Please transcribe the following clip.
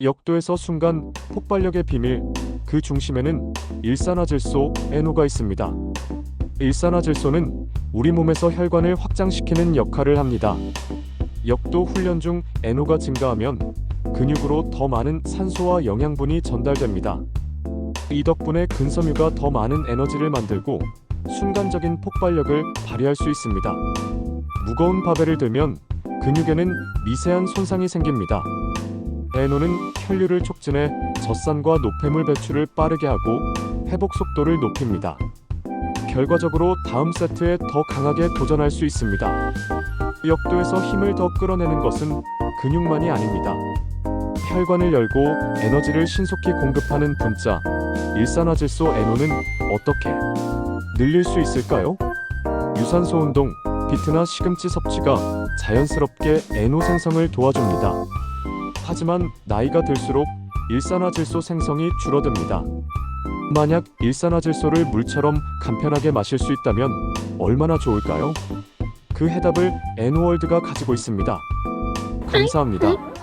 역도에서 순간 폭발력의 비밀, 그 중심에는 일산화질소 NO가 있습니다. 일산화질소는 우리 몸에서 혈관을 확장시키는 역할을 합니다. 역도 훈련 중 NO가 증가하면 근육으로 더 많은 산소와 영양분이 전달됩니다. 이 덕분에 근섬유가 더 많은 에너지를 만들고 순간적인 폭발력을 발휘할 수 있습니다. 무거운 바벨을 들면 근육에는 미세한 손상이 생깁니다. 에노는 혈류를 촉진해 젖산과 노폐물 배출을 빠르게 하고 회복 속도를 높입니다. 결과적으로 다음 세트에 더 강하게 도전할 수 있습니다. 역도에서 힘을 더 끌어내는 것은 근육만이 아닙니다. 혈관을 열고 에너지를 신속히 공급하는 분자 일산화질소 에노는 어떻게 늘릴 수 있을까요? 유산소 운동, 비트나 시금치 섭취가 자연스럽게 에노 생성을 도와줍니다. 하지만 나이가 들수록 일산화질소 생성이 줄어듭니다. 만약 일산화질소를 물처럼 간편하게 마실 수 있다면 얼마나 좋을까요? 그 해답을 에노월드가 가지고 있습니다. 감사합니다.